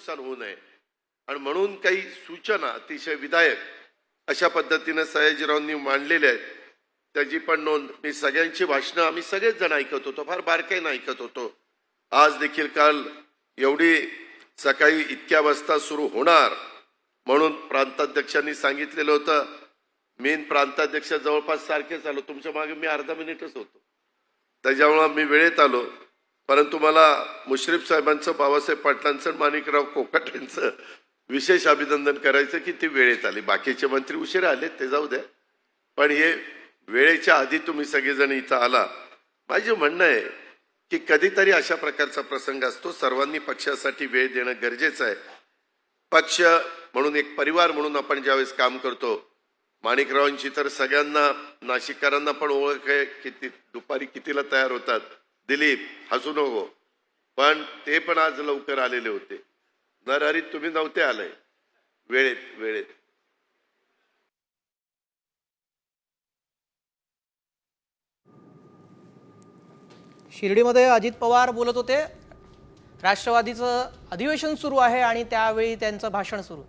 नुकसान होऊ नये. आणि म्हणून काही सूचना अतिशय विधायक अशा पद्धतीनं सयाजीरावांनी मांडलेल्या आहेत. त्याची पण नोंद मी सगळ्यांची भाषणं आम्ही सगळेच जण ऐकत होतो फार बारकाईनं ऐकत होतो. आज देखील काल एवढी सकाळी इतक्या वाजता सुरू होणार म्हणून प्रांताध्यक्षांनी सांगितलेलं होतं. मेन प्रांताध्यक्ष जवळपास सारखेच आलो. तुमच्या मागे मी अर्धा मिनिटच होतो. त्याच्यामुळं मी वेळेत आलो. परंतु मला मुश्रीफ साहेबांचं बाबासाहेब पाटलांचं आणि माणिकराव कोकाट यांचं विशेष अभिनंदन करायचं की ती वेळेत आली. बाकीचे मंत्री उशिरा आले ते जाऊ द्या. पण हे वेळेच्या आधी तुम्ही सगळेजण इथं आला. माझे म्हणणं आहे की कधीतरी अशा प्रकारचा प्रसंग असतो. सर्वांनी पक्षासाठी वेळ देणं गरजेचं आहे. पक्ष म्हणून एक परिवार म्हणून आपण ज्यावेळेस काम करतो माणिकरावांची तर सगळ्यांना नाशिककरांना पण ओळख आहे किती दुपारी कितीला तयार होतात. दिलीप हसू नको. पण ते पण आज लवकर आलेले होते. नरहरीत तुम्ही नव्हते आले वेळेत वेळेत. शिर्डीमध्ये अजित पवार बोलत होते. राष्ट्रवादीचं अधिवेशन सुरू आहे आणि त्यावेळी त्यांचं भाषण सुरू.